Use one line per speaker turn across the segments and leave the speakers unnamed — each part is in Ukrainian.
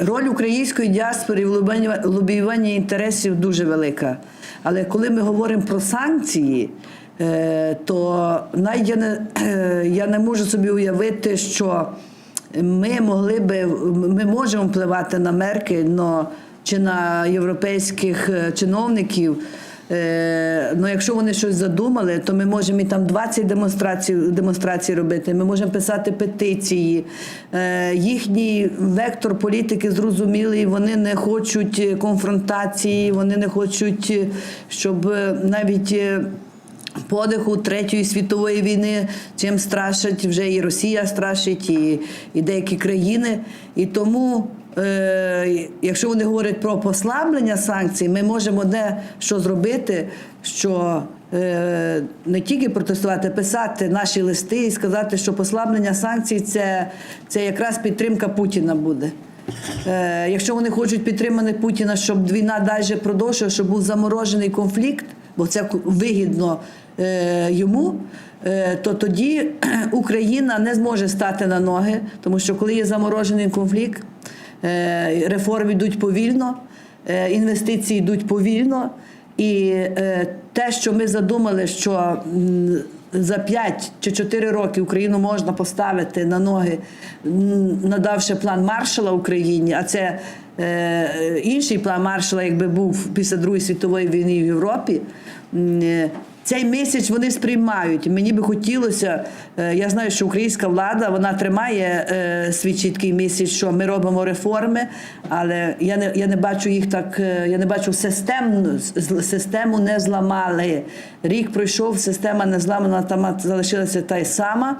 Роль української діаспори в лобі- лобіюванні інтересів дуже велика. Але коли ми говоримо про санкції, е, то навіть я не, е, я не можу собі уявити, що ми могли би ми можемо впливати на Меркель, но, чи на європейських е, чиновників. Е, ну, якщо вони щось задумали, то ми можемо і там 20 демонстрацій, демонстрацій робити. Ми можемо писати петиції. Е, їхній вектор політики зрозумілий. Вони не хочуть е, конфронтації, вони не хочуть, щоб навіть. Подиху Третьої світової війни, чим страшать вже і Росія страшить, і, і деякі країни. І тому, е, якщо вони говорять про послаблення санкцій, ми можемо одне що зробити, що е, не тільки протестувати, писати наші листи і сказати, що послаблення санкцій це, це якраз підтримка Путіна буде. Е, якщо вони хочуть підтримати Путіна, щоб війна далі продовжувала, щоб був заморожений конфлікт, бо це вигідно е, йому, е, то тоді Україна не зможе стати на ноги, тому що коли є заморожений конфлікт, е, реформи йдуть повільно, інвестиції йдуть повільно. І те, що ми задумали, що за 5 чи 4 роки Україну можна поставити на ноги, надавши план маршала Україні, а це е, інший план маршала, якби був після Другої світової війни в Європі. Цей місяць вони сприймають. Мені би хотілося, е, я знаю, що українська влада вона тримає е, свій чіткий місяць, що ми робимо реформи, але я не, я не бачу їх так, е, я не бачу систем, з- систему не зламали. Рік пройшов, система не зламана, там залишилася та й сама.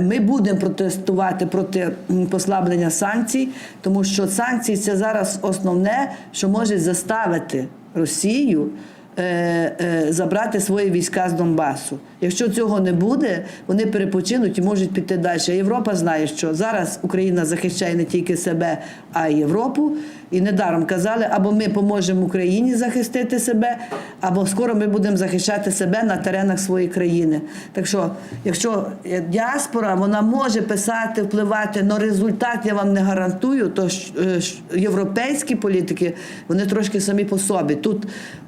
Ми будемо протестувати проти послаблення санкцій, тому що санкції це зараз основне, що може заставити Росію забрати свої війська з Донбасу. Якщо цього не буде, вони перепочинуть і можуть піти далі. Європа знає, що зараз Україна захищає не тільки себе, а й Європу. І недаром казали, або ми поможемо Україні захистити себе, або скоро ми будемо захищати себе на теренах своєї країни. Так що, якщо е, діаспора вона може писати, впливати, але результат я вам не гарантую, то е, європейські політики вони трошки самі по собі. Тут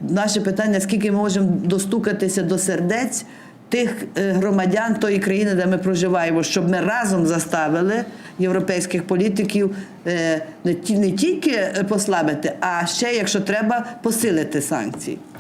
наше питання, скільки ми можемо достукатися до сердець тих е, громадян тої країни, де ми проживаємо, щоб ми разом заставили європейських політиків е, не ті- не тільки послабити, а ще, якщо треба, посилити санкції.